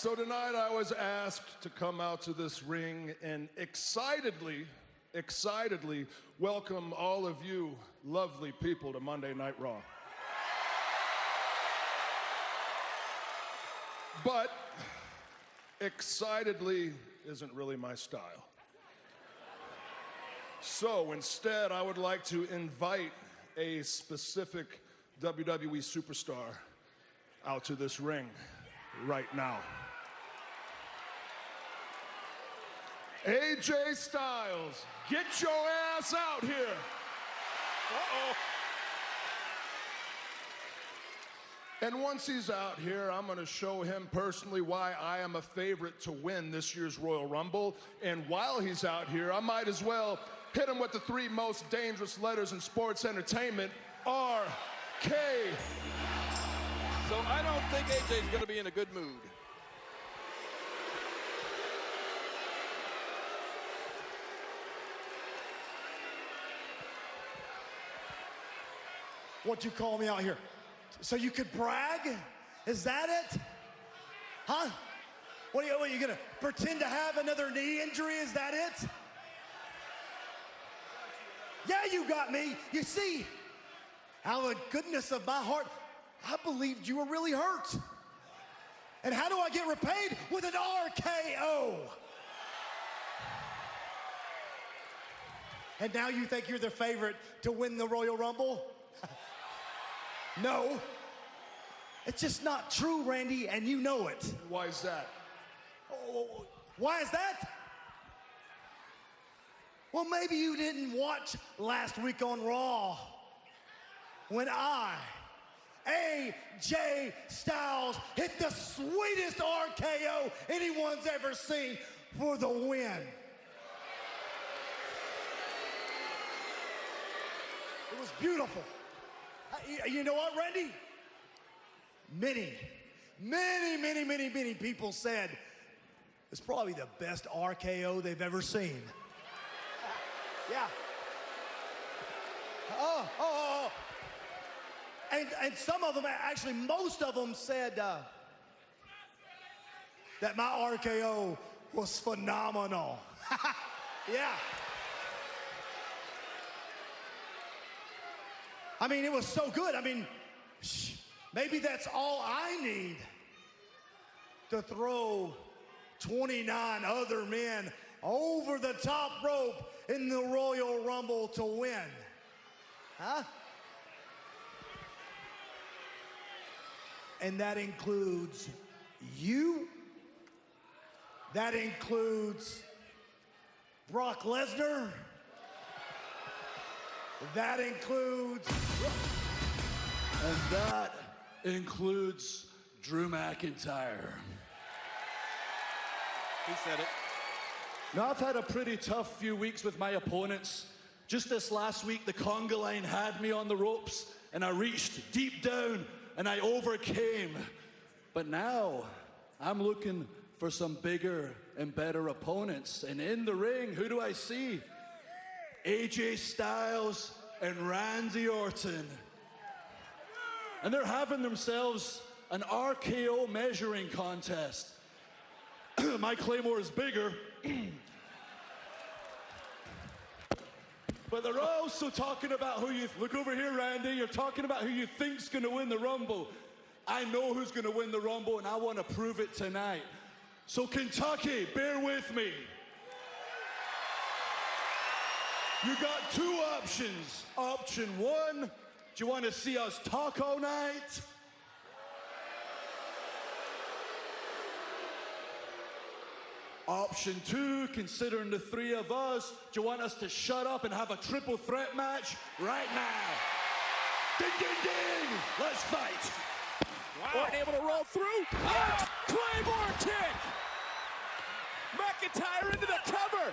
So tonight I was asked to come out to this ring and excitedly, excitedly welcome all of you lovely people to Monday Night Raw. But excitedly isn't really my style. So instead, I would like to invite a specific WWE superstar out to this ring right now. AJ Styles, get your ass out here. Uh-oh. And once he's out here, I'm going to show him personally why I am a favorite to win this year's Royal Rumble. And while he's out here, I might as well hit him with the three most dangerous letters in sports entertainment R, K. So I don't think AJ's going to be in a good mood. What you call me out here? So you could brag? Is that it? Huh? What are you, what are you gonna pretend to have another knee injury? Is that it? Yeah, you got me. You see, out of the goodness of my heart, I believed you were really hurt. And how do I get repaid? With an RKO. And now you think you're the favorite to win the Royal Rumble? no. It's just not true, Randy, and you know it. Why is that? Oh, Why is that? Well, maybe you didn't watch last week on Raw when I, AJ Styles, hit the sweetest RKO anyone's ever seen for the win. It was beautiful. You- You know what, Randy? Many, many, many, many, many people said it's probably the best RKO they've ever seen. Yeah. Oh, oh, oh, oh. And, and some of them, actually, most of them said uh, that my RKO was phenomenal. yeah. I mean, it was so good. I mean, maybe that's all I need to throw 29 other men over the top rope in the Royal Rumble to win. Huh? And that includes you. That includes Brock Lesnar. That includes And that includes Drew McIntyre. He said it. Now, I've had a pretty tough few weeks with my opponents. Just this last week, the conga line had me on the ropes, and I reached deep down and I overcame. But now, I'm looking for some bigger and better opponents. And in the ring, who do I see? AJ Styles and Randy Orton. And they're having themselves an RKO measuring contest. My Claymore is bigger. but they're also talking about who you look over here, Randy. You're talking about who you think's going to win the Rumble. I know who's going to win the Rumble, and I want to prove it tonight. So, Kentucky, bear with me. You got two options. Option one, do you want to see us talk all night? Option two, considering the three of us, do you want us to shut up and have a triple threat match right now? Ding, ding, ding! Let's fight! Orton able to roll through. Ah! Oh, Claymore kick. McIntyre into the cover.